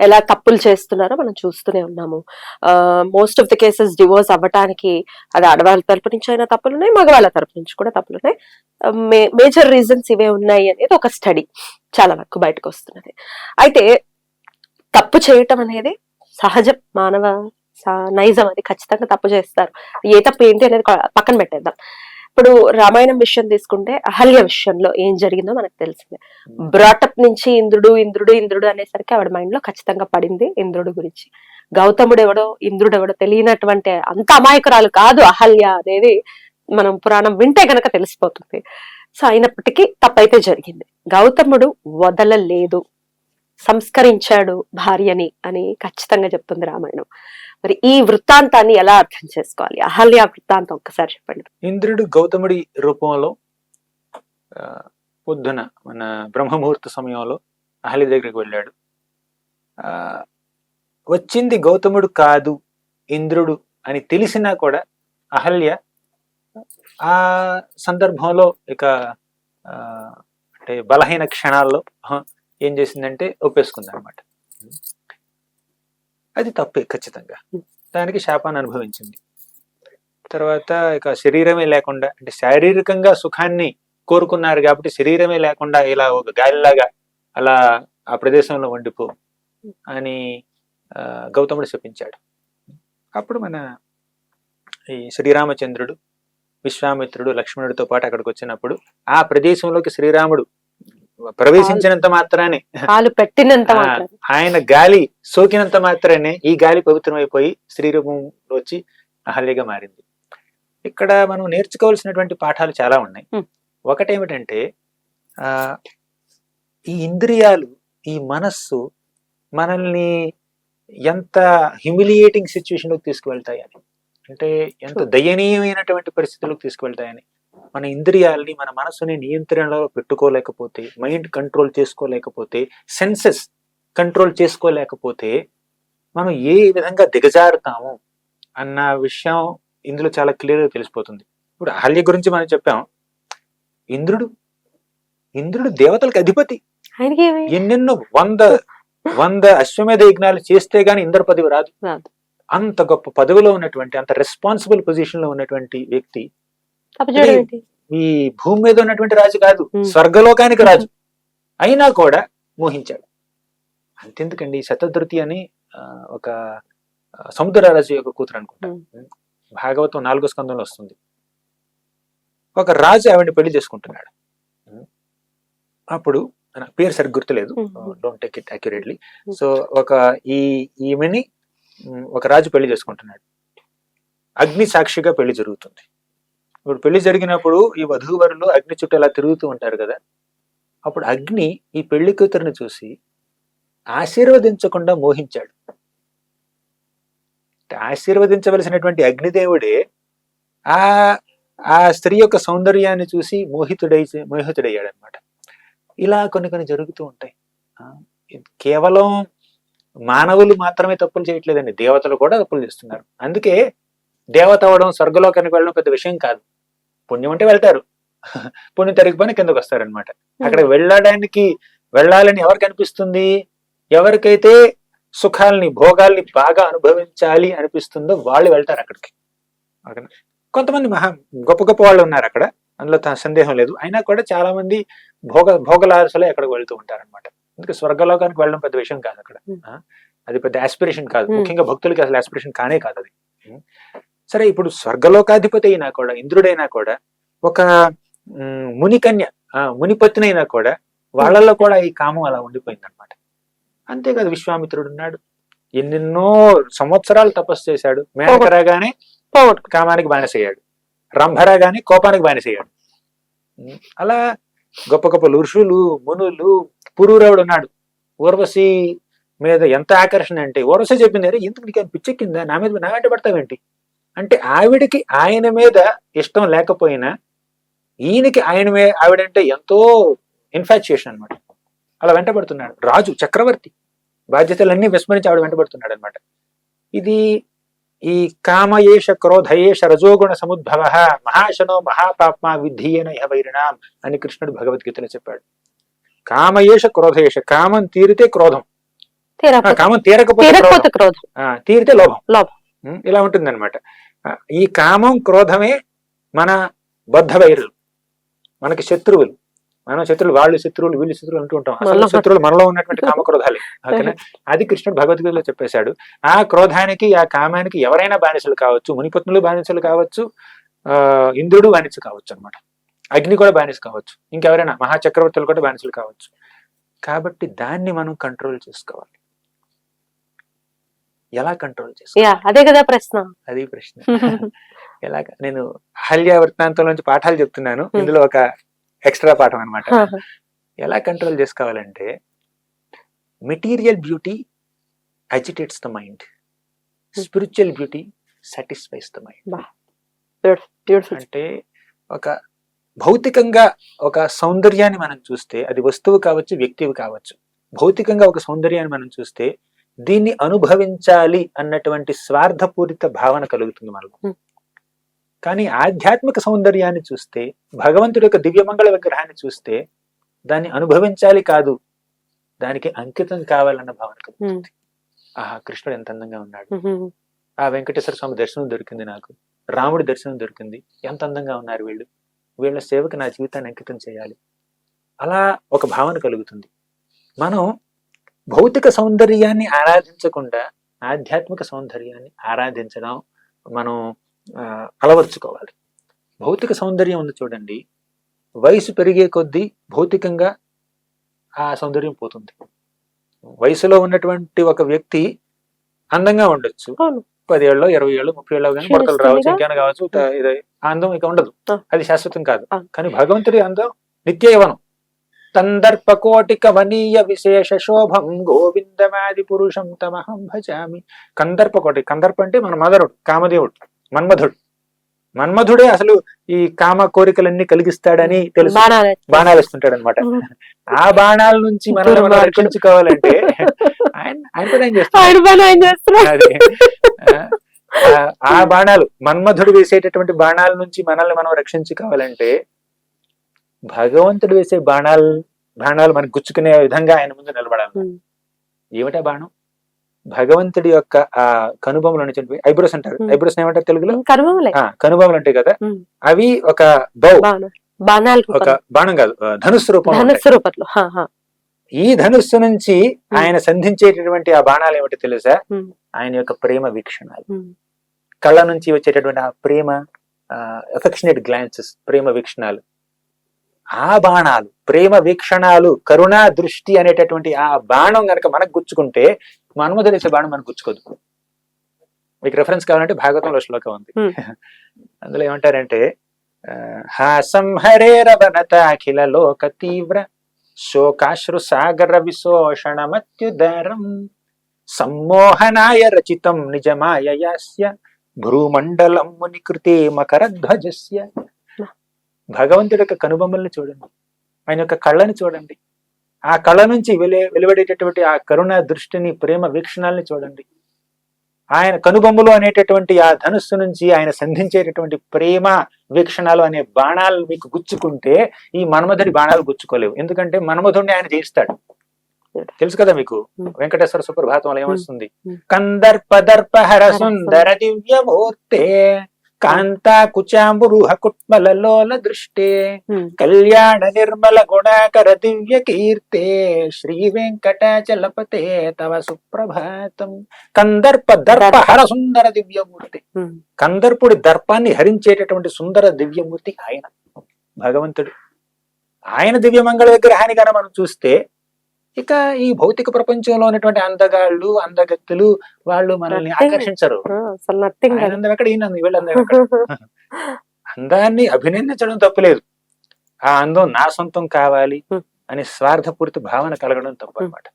ఎలా తప్పులు చేస్తున్నారో మనం చూస్తూనే ఉన్నాము. Most of the cases divorce అవ్వటానికి అది ఆడవాళ్ళ తరపు నుంచి అయినా తప్పులు ఉన్నాయి మగవాళ్ళ తరపు నుంచి కూడా తప్పులు ఉన్నాయి మేజర్ రీజన్స్ ఇవే ఉన్నాయి అనేది ఒక స్టడీ చాలా వరకు బయటకు వస్తున్నది. అయితే తప్పు చేయటం అనేది సహజం మానవ నైజం అది ఖచ్చితంగా తప్పు చేస్తారు. ఏ తప్పు ఏంటి అనేది పక్కన పెట్టేద్దాం. ఇప్పుడు రామాయణం విషయం తీసుకుంటే అహల్య విషయంలో ఏం జరిగిందో మనకు తెలిసిందే. బ్రాటప్ నుంచి ఇంద్రుడు ఇంద్రుడు ఇంద్రుడు అనేసరికి ఆవిడ మైండ్లో ఖచ్చితంగా పడింది ఇంద్రుడు గురించి. గౌతముడు ఎవడో ఇంద్రుడు ఎవడో తెలియనటువంటి అంత అమాయకురాలు కాదు అహల్య అనేది మనం పురాణం వింటే గనక తెలిసిపోతుంది. సో అయినప్పటికీ తప్పైతే జరిగింది. గౌతముడు వదలలేదు. సంస్కరించాడు భార్యని అని ఖచ్చితంగా చెప్తుంది రామాయణం. మరి ఈ వృత్తాంతాన్ని ఎలా అర్థం చేసుకోవాలి? అహల్య వృత్తాంతం ఒక్కసారి చెప్పండి. ఇంద్రుడు గౌతముడి రూపంలో ఆ, పొద్దున మన బ్రహ్మముహూర్త సమయంలో అహల్య దగ్గరికి వెళ్ళాడు. ఆ, వచ్చింది గౌతముడు కాదు ఇంద్రుడు అని తెలిసినా కూడా అహల్య ఆ సందర్భంలో ఇక ఆ, అంటే బలహీన క్షణాల్లో ఏం చేసిందంటే ఒప్పేసుకుంది అనమాట అది తప్పే ఖచ్చితంగా. దానికి శాపాన్ని అనుభవించింది. తర్వాత ఇక శరీరమే లేకుండా అంటే శారీరకంగా సుఖాన్ని కోరుకున్నారు కాబట్టి శరీరమే లేకుండా ఇలా ఒక గాలిలాగా అలా ఆ ప్రదేశంలో వండిపో అని గౌతముడు శపించాడు. అప్పుడు మన ఈ శ్రీరామచంద్రుడు విశ్వామిత్రుడు లక్ష్మణుడితో పాటు అక్కడికి వచ్చినప్పుడు ఆ ప్రదేశంలోకి శ్రీరాముడు ప్రవేశించినంత మాత్రానే. పాలు పెట్టినంత ఆయన గాలి సోకినంత మాత్రమే ఈ గాలి పవిత్రమైపోయి శ్రీరూపంలో వచ్చి అహల్యగా మారింది. ఇక్కడ మనం నేర్చుకోవాల్సినటువంటి పాఠాలు చాలా ఉన్నాయి. ఒకటేమిటంటే ఆ ఈ ఇంద్రియాలు ఈ మనస్సు మనల్ని ఎంత హ్యూమిలియేటింగ్ సిచ్యువేషన్లోకి తీసుకువెళ్తాయని. అంటే ఎంత. దయనీయమైనటువంటి పరిస్థితులకు తీసుకువెళ్తాయని. మన ఇంద్రియాల్ని మన మనసుని నియంత్రణలో పెట్టుకోలేకపోతే మైండ్ కంట్రోల్ చేసుకోలేకపోతే సెన్సెస్ కంట్రోల్ చేసుకోలేకపోతే మనం ఏ విధంగా దిగజారుతాము అన్న విషయం ఇందులో చాలా క్లియర్గా తెలిసిపోతుంది. ఇప్పుడు అహల్య గురించి మనం చెప్పాం. ఇంద్రుడు ఇంద్రుడు దేవతలకు అధిపతి. ఎన్నెన్నో వంద వంద అశ్వమేధ యజ్ఞాలు చేస్తే గాని ఇంద్ర పదవి రాదు. రాదు. అంత గొప్ప పదవిలో ఉన్నటువంటి అంత రెస్పాన్సిబుల్ పొజిషన్లో ఉన్నటువంటి వ్యక్తి ఈ భూమి మీద ఉన్నటువంటి రాజు కాదు. స్వర్గలోకానికి రాజు. అయినా కూడా మోహించాడు. అంతెందుకండి? శతధృతి అని ఒక ఆ, సముద్రరాజు యొక్క కూతురు అనుకుంటా. భాగవతం నాలుగో స్కందంలో వస్తుంది. ఒక రాజు ఆవిడని పెళ్ళి చేసుకుంటున్నాడు. అప్పుడు నాకు పేరు సరిగ్గా గుర్తులేదు. Don't take it accurately so ఒక ఈ ఈమెని ఒక రాజు పెళ్ళి చేసుకుంటున్నాడు. అగ్ని సాక్షిగా పెళ్ళి జరుగుతుంది. ఇప్పుడు పెళ్ళి జరిగినప్పుడు ఈ వధూవరులు అగ్ని చుట్టూ ఇలా తిరుగుతూ ఉంటారు కదా. అప్పుడు అగ్ని ఈ పెళ్ళి కూతురుని చూసి ఆశీర్వదించకుండా మోహించాడు. ఆశీర్వదించవలసినటువంటి అగ్నిదేవుడే ఆ ఆ స్త్రీ యొక్క సౌందర్యాన్ని చూసి మోహితుడై మోహితుడయ్యాడు అనమాట ఇలా కొన్ని కొన్ని జరుగుతూ ఉంటాయి. కేవలం మానవులు మాత్రమే తప్పులు చేయట్లేదండి. దేవతలు కూడా తప్పులు చేస్తున్నారు. అందుకే దేవత అవడం స్వర్గలోకానికి వెళ్ళడం పెద్ద విషయం కాదు. పుణ్యం అంటే వెళ్తారు. పుణ్యం తరిగిపోయిన కిందకు వస్తారనమాట అక్కడ వెళ్ళడానికి వెళ్ళాలని ఎవరికి అనిపిస్తుంది? ఎవరికైతే సుఖాల్ని భోగాల్ని బాగా అనుభవించాలి అనిపిస్తుందో వాళ్ళు వెళ్తారు అక్కడికి? కొంతమంది మహా గొప్ప గొప్ప వాళ్ళు ఉన్నారు అక్కడ. అందులో సందేహం లేదు. అయినా కూడా చాలా మంది భోగ భోగలాసలే అక్కడికి వెళ్తూ ఉంటారన్నమాట. అందుకే స్వర్గలోకానికి వెళ్ళడం పెద్ద విషయం కాదు అక్కడ. Hmm. అది పెద్ద ఆస్పిరేషన్ కాదు. Hmm. ముఖ్యంగా భక్తులకి అసలు ఆస్పిరేషన్ కానే కాదు అది. సరే ఇప్పుడు స్వర్గలోకాధిపతి అయినా కూడా ఇంద్రుడైనా కూడా ఒక మునికన్య ఆ, మునిపత్నైనా కూడా వాళ్ళల్లో కూడా ఈ కామం అలా ఉండిపోయింది అనమాట అంతేకాదు విశ్వామిత్రుడు ఉన్నాడు. ఎన్నెన్నో సంవత్సరాలు తపస్సు చేశాడు. మేనక రాగానే పోగొట్టు కామానికి బానిసయ్యాడు. రంభరాగానే కోపానికి బానిసయ్యాడు. అలా గొప్ప గొప్ప ఋషులు మునులు పురూరవుడు ఉన్నాడు. ఊర్వశి మీద ఎంత ఆకర్షణ అంటే ఊర్వశి చెప్పింది అరే ఎందుకు నీకు పిచ్చెక్కిందా? నా మీద నా వెంట పడతావేంటి? అంటే ఆవిడికి ఆయన మీద ఇష్టం లేకపోయినా ఈయనకి ఆయన మీద ఆవిడంటే ఎంతో ఇన్ఫాచ్యుయేషన్ అన్నమాట. అలా వెంటబడుతున్నాడు. రాజు చక్రవర్తి బాధ్యతలన్నీ విస్మరించి ఆవిడ వెంటబడుతున్నాడు అనమాట ఇది ఈ కామయేష క్రోధయేష రజోగుణ సముద్భవ మహాశనో మహాపాప్మా విధీయన ఇహ వైరిణాం అని కృష్ణుడు భగవద్గీతలో చెప్పాడు. కామయేష క్రోధయేష కామం తీరితే క్రోధం. కామం తీరకపోతే తీరితే లోభం. లోభం. ఇలా ఉంటుంది అనమాట ఈ కామం క్రోధమే మన బద్ధ వైరులు మనకి శత్రువులు. మనం శత్రువులు వాళ్ళు శత్రువులు వీళ్ళు శత్రువులు అంటూ ఉంటాం. అసలు శత్రువులు మనలో ఉన్నటువంటి కామక్రోధాలే ఓకేనా? అది కృష్ణుడు భగవద్గీతలో చెప్పేశాడు. ఆ క్రోధానికి ఆ కామానికి ఎవరైనా బానిసలు కావచ్చు మునిపత్నులు బానిసలు కావచ్చు ఆ ఇంద్రుడు బానిస కావచ్చు అన్నమాట. అగ్ని కూడా బానిస కావచ్చు. ఇంకెవరైనా మహాచక్రవర్తులు కూడా బానిసలు కావచ్చు. కాబట్టి దాన్ని మనం కంట్రోల్ చేసుకోవాలి. ఎలా కంట్రోల్ యా అదే కదా ప్రశ్న. అది ప్రశ్న. ఎలాగ? నేను అహల్య వృత్తాంతం నుంచి పాఠాలు చెప్తున్నాను. Hmm. ఇందులో ఒక ఎక్స్ట్రా పాఠం అన్నమాట. ఎలా కంట్రోల్ చేసుకోవాలంటే material beauty agitates the mind spiritual beauty satisfies the mind అంటే ఒక భౌతికంగా ఒక సౌందర్యాన్ని మనం చూస్తే అది వస్తువు కావచ్చు వ్యక్తివి కావచ్చు భౌతికంగా ఒక సౌందర్యాన్ని మనం చూస్తే దీన్ని అనుభవించాలి అన్నటువంటి స్వార్థపూరిత భావన కలుగుతుంది Hmm. కానీ ఆధ్యాత్మిక సౌందర్యాన్ని చూస్తే భగవంతుడి యొక్క దివ్యమంగళ విగ్రహాన్ని చూస్తే దాన్ని అనుభవించాలి కాదు దానికి అంకితం కావాలన్న భావన కలుగుతుంది. ఆహా కృష్ణుడు ఎంత అందంగా ఉన్నాడు. ఆ వెంకటేశ్వర స్వామి దర్శనం దొరికింది నాకు. రాముడి దర్శనం దొరికింది. ఎంత అందంగా ఉన్నారు వీళ్ళు. వీళ్ళ సేవకు నా జీవితాన్ని అంకితం చేయాలి. అలా ఒక భావన కలుగుతుంది. మనం భౌతిక సౌందర్యాన్ని ఆరాధించకుండా ఆధ్యాత్మిక సౌందర్యాన్ని ఆరాధించడం మనం అలవర్చుకోవాలి భౌతిక సౌందర్యం ఉంది చూడండి వయసు పెరిగే కొద్దీ భౌతికంగా ఆ సౌందర్యం పోతుంది వయసులో ఉన్నటువంటి ఒక వ్యక్తి అందంగా ఉండొచ్చు. పదేళ్ళు ఇరవై ఏళ్ళు ముప్పై ఏళ్ళు కానీ కొడకలు రావచ్చు. ఇంకేమైనా కావచ్చు అందం ఇక ఉండదు. అది శాశ్వతం కాదు. కానీ భగవంతుడి అందం నిత్య యవనం తందర్ప కోటి కవనీయ విశేష శోభం. గోవిందమాది పురుషం తమహం భజామి. కందర్ప కోటి కందర్ప అంటే మన మదరుడు కామదేవుడు మన్మధుడు. మన్మధుడే అసలు ఈ కామ కోరికలన్నీ కలిగిస్తాడని తెలుసు. బాణాలు. ఇస్తుంటాడు అనమాట ఆ బాణాల నుంచి మనల్ని మనం. రక్షించుకోవాలంటే ఆయన ఆయన చేస్తాడు? ఆ బాణాలు మన్మధుడు వేసేటటువంటి బాణాల నుంచి మనల్ని మనం రక్షించుకోవాలంటే భగవంతుడు వేసే బాణాలు బాణాలు మనకు గుచ్చుకునే విధంగా ఆయన ముందు నిలబడాలి. ఏమిటా బాణం? భగవంతుడి యొక్క ఆ కనుబొమ్మలు నుంచి ఐబ్రోస్ అంటారు. ఐబ్రోస్ ఏమంటారు తెలుగులో? కనుబొమ్మలు. ఉంటాయి కదా. అవి ఒక బౌ. బాణం బాణాలు ఒక బాణం కాదు ధనుస్సు రూపంలో హా. ఈ ధనుస్సు నుంచి ఆయన సంధించేటటువంటి ఆ బాణాలు ఏమిటో తెలుసా. ఆయన యొక్క ప్రేమ వీక్షణాలు. కళ్ళ నుంచి వచ్చేటటువంటి ఆ ప్రేమ ఎఫెక్షనేట్ గ్లాన్సెస్ ప్రేమ వీక్షణాలు. ఆ బాణాలు ప్రేమ వీక్షణాలు కరుణా దృష్టి అనేటటువంటి ఆ బాణం గనక మనకు గుచ్చుకుంటే మన్మధుడు వేసే బాణం మనకు గుచ్చుకోదు మీకు రెఫరెన్స్ కావాలంటే భాగవతంలో శ్లోకం ఉంది. అందులో ఏమంటారంటే ఆ, హా సంహరేరవనత అఖిల లోక తీవ్ర శోకాశ్రు సాగర విశోషణమత్యుదరం సమ్మోహనాయ రచితం నిజమాయయాస్య భ్రూమండలం మునికృతే మకరధ్వజస్య భగవంతుడి యొక్క కనుబొమ్మల్ని చూడండి. ఆయన యొక్క కళ్ళని చూడండి. ఆ కళ్ళ నుంచి వెలి వెలువడేటటువంటి ఆ కరుణ దృష్టిని ప్రేమ వీక్షణాలని చూడండి. ఆయన కనుబొమ్మలు అనేటటువంటి ఆ ధనుస్సు నుంచి ఆయన సంధించేటటువంటి ప్రేమ వీక్షణాలు అనే బాణాలు మీకు గుచ్చుకుంటే ఈ మన్మధుడి బాణాలు గుచ్చుకోలేవు. ఎందుకంటే మన్మధుడిని ఆయన జయిస్తాడు. తెలుసు కదా మీకు. వెంకటేశ్వర సుప్రభాతంలో ఏమొస్తుంది. కందర్ప దర్ప హర సుందర దివ్యమూర్తే కాంతా కుచాంబురుహ కుట్మలలోల దృష్టే. కళ్యాణ నిర్మల గుణాకర దివ్య కీర్తే శ్రీ వెంకటాచలపతే తవ సుప్రభాతం. కందర్ప దర్ప హర సుందర దివ్యమూర్తి. కందర్పుడి దర్పాన్ని హరించేటటువంటి సుందర దివ్యమూర్తి ఆయన. భగవంతుడు. ఆయన దివ్య మంగళ విగ్రహాన్ని కనుక మనం చూస్తే ఇక ఈ భౌతిక ప్రపంచంలో ఉన్నటువంటి అందగాళ్ళు అందగత్తులు వాళ్ళు మనల్ని. ఆకర్షించరు అందం ఎక్కడ ఈయన వీళ్ళ అందాన్ని అభినందించడం తప్పులేదు ఆ అందం నా సొంతం కావాలి. అనే స్వార్థపూరిత భావన కలగడం తప్పు. అనమాట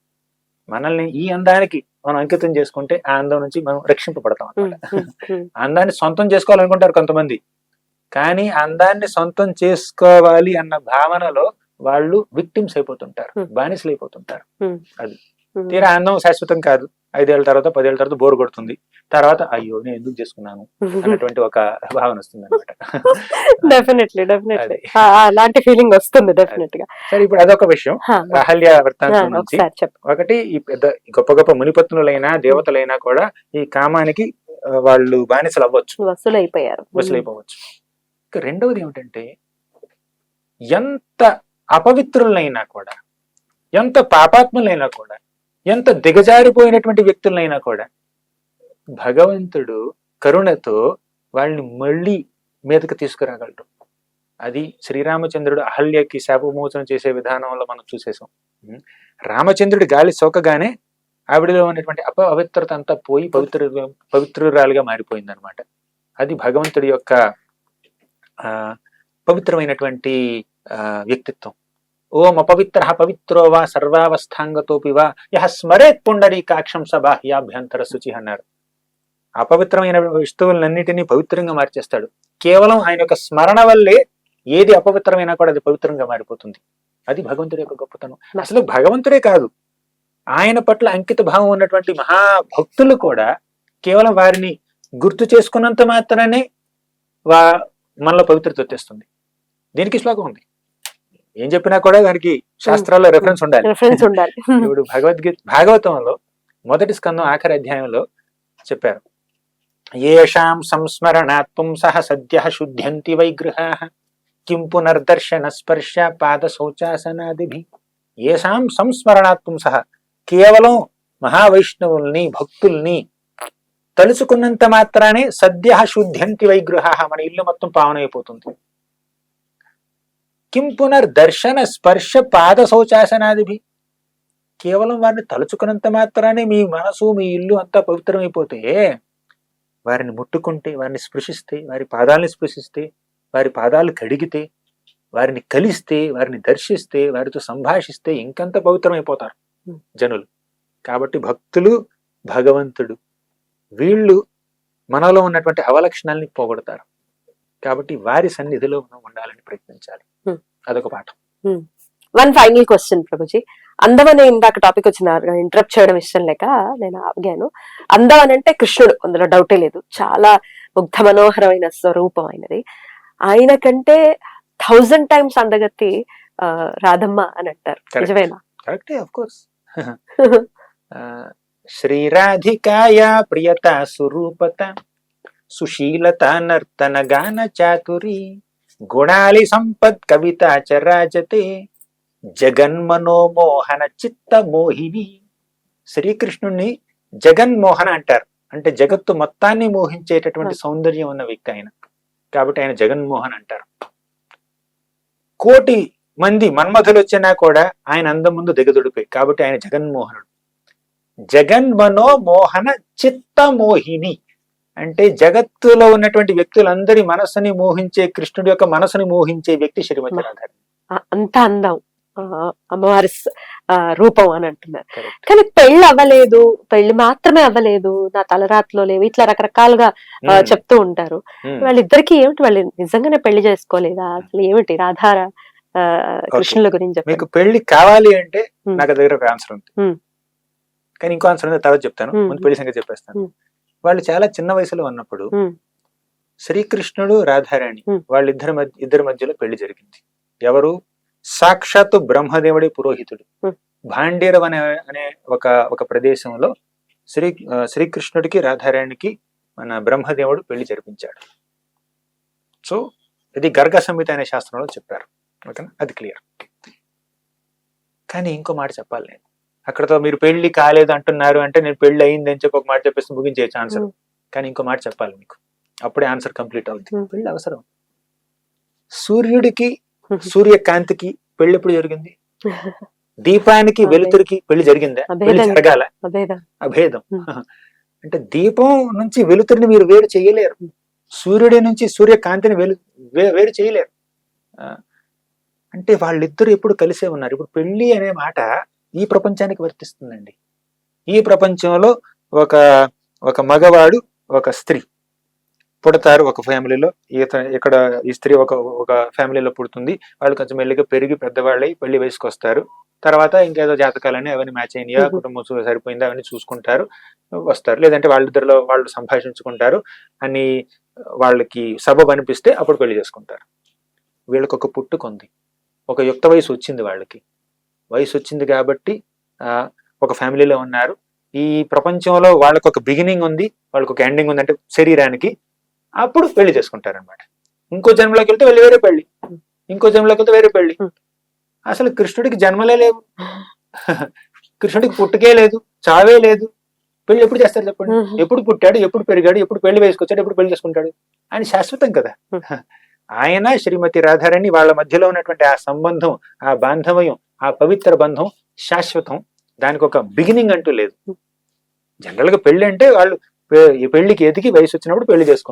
మనల్ని ఈ అందానికి మనం అంకితం చేసుకుంటే ఆ అందం నుంచి మనం రక్షింపబడతాం ఉమ్. అందాన్ని సొంతం చేసుకోవాలనుకుంటారు కొంతమంది కానీ అందాన్ని సొంతం చేసుకోవాలి అన్న భావనలో వాళ్ళు విక్టిమ్స్ అయిపోతుంటారు. బానిసలు అయిపోతుంటారు ఉమ్. తీరా అందం శాశ్వతం కాదు. ఐదేళ్ళ తర్వాత పదేళ్ళ తర్వాత బోరు కొడుతుంది. తర్వాత అయ్యో నేను ఎందుకు చేసుకున్నాను అన్నటువంటి ఒక భావన వస్తుంది అనమాట డెఫినెట్లీ డెఫినెట్లీ అది. అలాంటి ఫీలింగ్ వస్తుంది డెఫినెట్గా సరే ఇప్పుడు అదొక విషయం. అహల్య వృత్తాంతం నుంచి ఒకటి ఈ పెద్ద గొప్ప గొప్ప మునిపత్నులైనా దేవతలైనా కూడా ఈ కామానికి వాళ్ళు బానిసలు అవ్వచ్చు వసూలు అయిపోయారు వసూలైపోవచ్చు రెండవది ఏమిటంటే ఎంత అపవిత్రులైనా కూడా ఎంత పాపాత్ములైనా కూడా ఎంత దిగజారిపోయినటువంటి వ్యక్తులైనా కూడా భగవంతుడు కరుణతో వాళ్ళని మళ్ళీ మీదకి తీసుకురాగలడు. అది శ్రీరామచంద్రుడు అహల్యకి శాపమోచనం చేసే విధానంలో మనం చూసేసాం. రామచంద్రుడి గాలి సోకగానే ఆవిడలో ఉన్నటువంటి అప అపవిత్రత అంతా పోయి పవిత్ర పవిత్రురాలుగా మారిపోయింది అనమాట అది భగవంతుడి యొక్క ఆ పవిత్రమైనటువంటి ఆ వ్యక్తిత్వం. ఓం అపవిత్ర పవిత్రో వా సర్వావస్థాంగతోపి వా. యహ స్మరేత్ పుండరీకాక్షం స బాహ్యాభ్యంతర శుచి అన్నారు అపవిత్రమైన వస్తువులన్నిటినీ పవిత్రంగా మార్చేస్తాడు. కేవలం ఆయన యొక్క స్మరణ వల్లే ఏది అపవిత్రమైనా కూడా అది పవిత్రంగా మారిపోతుంది. అది భగవంతుడి యొక్క గొప్పతనం. అసలు భగవంతుడే కాదు. ఆయన పట్ల అంకిత భావం ఉన్నటువంటి మహాభక్తులు కూడా కేవలం వారిని గుర్తు చేసుకున్నంత మాత్రానే వా మనలో పవిత్రత వచ్చేస్తుంది దీనికి శ్లోకం ఉంది. ఏం చెప్పినా కూడా దానికి శాస్త్రాల్లో రెఫరెన్స్ ఉండాలి. రిఫరెన్స్ ఉండాలి. ఇప్పుడు భగవద్గీత భాగవతంలో మొదటి స్కందం ఆఖరి అధ్యాయంలో చెప్పారు. ఏషాం సంస్మరణాత్ పుంసః సద్య శుద్ధ్యంతి వైగృహా కిం పునర్దర్శన స్పర్శ పాద శౌచాసనాదిభి. ఏషాం సంస్మరణాత్ పుంసః కేవలం మహావైష్ణవుల్ని భక్తుల్ని తలుచుకున్నంత మాత్రానే సద్య శుద్ధ్యంతి వైగృహా మన ఇల్లు మొత్తం పావనైపోతుంది కిం పునర్దర్శన స్పర్శ పాద శౌచాసనాదిభి. కేవలం వారిని తలుచుకున్నంత మాత్రానే మీ మనసు మీ ఇల్లు అంతా పవిత్రమైపోతే వారిని ముట్టుకుంటే వారిని స్పృశిస్తే వారి పాదాలని స్పృశిస్తే వారి పాదాలు కడిగితే వారిని కలిస్తే వారిని దర్శిస్తే వారితో సంభాషిస్తే ఇంకంత పవిత్రమైపోతారు. జనులు. కాబట్టి భక్తులు భగవంతుడు వీళ్ళు మనలో ఉన్నటువంటి అవలక్షణాలని పోగొడతారు. కాబట్టి వారి సన్నిధిలో మనం ఉండాలని ప్రయత్నించాలి. అదొక పాఠం. One final question Prabhuji. అందం అనే ఇందాక టాపిక్ వచ్చిన ఇంటరప్ట్ చేయడం ఇష్టం లేక నేను ఆగాను. అందం అని అంటే కృష్ణుడు అందులో డౌటే లేదు. చాలా ముగ్ధ మనోహరమైన స్వరూపం అయినది ఆయన కంటే థౌజండ్ టైమ్స్ అందగత్తి రాధమ్మ అని అంటారు. నిజమేనా? కరెక్టే ఆఫ్ కోర్స్ శ్రీరాధికాయ ప్రియత సురూపత. సుశీలత నర్తన గాన చాతురి గుణాలి సంపత్ కవిత చరాజతే జగన్మనోమోహన చిత్త మోహిని శ్రీకృష్ణుణ్ణి జగన్మోహన అంటారు. అంటే జగత్తు మొత్తాన్ని మోహించేటటువంటి సౌందర్యం ఉన్న వ్యక్తి ఆయన. కాబట్టి ఆయన జగన్మోహన్ అంటారు. కోటి మంది మన్మథులు వచ్చినా కూడా ఆయన అందం ముందు దిగదుడిపోయి కాబట్టి ఆయన జగన్మోహనుడు. జగన్మనో మోహన చిత్త మోహిని అంటే జగత్తులో ఉన్నటువంటి వ్యక్తులందరి మనసుని మోహించే కృష్ణుడి యొక్క మనసుని మోహించే వ్యక్తి శ్రీమతి అంత అందం. అమ్మవారి రూపం అని అంటున్నారు. కానీ పెళ్ళి అవ్వలేదు. పెళ్ళి మాత్రమే అవ్వలేదు. నా తలరాత్లో లేవు. ఇట్లా రకరకాలుగా చెప్తూ ఉంటారు. వాళ్ళిద్దరికి ఏమిటి? వాళ్ళు నిజంగానే పెళ్ళి చేసుకోలేదా? అసలు ఏమిటి? రాధార ఆ, కృష్ణుల గురించి మీకు పెళ్ళి కావాలి అంటే. నాకు దగ్గర ఒక ఆన్సర్ ఉంది. కానీ ఇంకో ఆన్సర్ ఉంది తర్వాత చెప్తాను. ముందు పెళ్ళి సంగతి చెప్పేస్తాను. వాళ్ళు చాలా చిన్న వయసులో ఉన్నప్పుడు. శ్రీకృష్ణుడు రాధారాణి. వాళ్ళిద్దరి మధ్య ఇద్దరి మధ్యలో పెళ్ళి జరిగింది. ఎవరు? సాక్షాత్తు బ్రహ్మదేవుడి పురోహితుడు. ఉమ్. భాండీరం అనే అనే ఒక ఒక ప్రదేశంలో శ్రీ శ్రీకృష్ణుడికి రాధారాణికి మన బ్రహ్మదేవుడు పెళ్ళి జరిపించాడు. సో ఇది గర్గ సంహిత అనే శాస్త్రంలో చెప్పారు. ఓకేనా? అది క్లియర్. కానీ ఇంకో మాట చెప్పాలి నేను. అక్కడతో మీరు పెళ్ళి కాలేదు అంటున్నారు అంటే నేను పెళ్ళి అయింది అని చెప్పి ఒక మాట చెప్పేసి ముగించే ఆన్సర్. కానీ ఇంకో మాట చెప్పాలి మీకు. అప్పుడే ఆన్సర్ కంప్లీట్ అవుతుంది. పెళ్ళి అవసరం. సూర్యుడికి. సూర్యకాంతికి పెళ్ళి ఎప్పుడు జరిగింది? దీపానికి. వెలుతురికి పెళ్ళి జరిగిందా. పెళ్ళి జరగాల? అభేదం. అంటే దీపం నుంచి వెలుతురిని మీరు వేరు చేయలేరు. సూర్యుడి నుంచి సూర్యకాంతిని వెలు వేరు చేయలేరు. అంటే వాళ్ళిద్దరు ఎప్పుడు కలిసే ఉన్నారు. ఇప్పుడు పెళ్ళి అనే మాట ఈ ప్రపంచానికి వర్తిస్తుందండి. ఈ ప్రపంచంలో ఒక ఒక మగవాడు ఒక స్త్రీ పుడతారు ఒక ఫ్యామిలీలో. ఈత ఇక్కడ ఈ స్త్రీ ఒక ఒక ఫ్యామిలీలో పుడుతుంది. వాళ్ళు కొంచెం మెల్లిగా పెరిగి పెద్దవాళ్ళై పెళ్ళి వయసుకు వస్తారు తర్వాత ఇంకేదో జాతకాలని అవన్నీ మ్యాచ్ అయినాయా. కుటుంబం సరిపోయిందా అవన్నీ చూసుకుంటారు వస్తారు. లేదంటే వాళ్ళిద్దరిలో వాళ్ళు సంభాషించుకుంటారు. అని వాళ్ళకి సబబు అనిపిస్తే అప్పుడు పెళ్ళి చేసుకుంటారు. వీళ్ళకి ఒక పుట్టుకుంది. ఒక యుక్త వయసు వచ్చింది వాళ్ళకి. వయసు వచ్చింది కాబట్టి ఆ, ఒక ఫ్యామిలీలో ఉన్నారు. ఈ ప్రపంచంలో వాళ్ళకి ఒక బిగినింగ్ ఉంది వాళ్ళకి ఒక ఎండింగ్ ఉంది అంటే శరీరానికి అప్పుడు పెళ్ళి చేసుకుంటారు అనమాట ఇంకో జన్మలోకి వెళ్తే వెళ్ళి వేరే పెళ్ళి. ఇంకో జన్మలోకి వెళ్తే వేరే పెళ్ళి. అసలు కృష్ణుడికి జన్మలే లేవు. కృష్ణుడికి పుట్టుకే లేదు చావే లేదు. పెళ్ళి ఎప్పుడు చేస్తారు చెప్పండి. ఎప్పుడు పుట్టాడు ఎప్పుడు పెరిగాడు ఎప్పుడు పెళ్ళి వేసుకొచ్చాడు ఎప్పుడు పెళ్ళి చేసుకుంటాడు ఆయన శాశ్వతం కదా. ఆయన శ్రీమతి రాధారాణి వాళ్ళ మధ్యలో ఉన్నటువంటి ఆ సంబంధం ఆ బాంధవ్యం ఆ పవిత్ర బంధం శాశ్వతం. దానికి ఒక బిగినింగ్ అంటూ లేదు. జనరల్గా పెళ్ళి పెళ్ళి అంటే వాళ్ళు ఈ పెళ్ళికి ఎదిగి వయసు వచ్చినప్పుడు పెళ్ళి చేసుకుంటారు.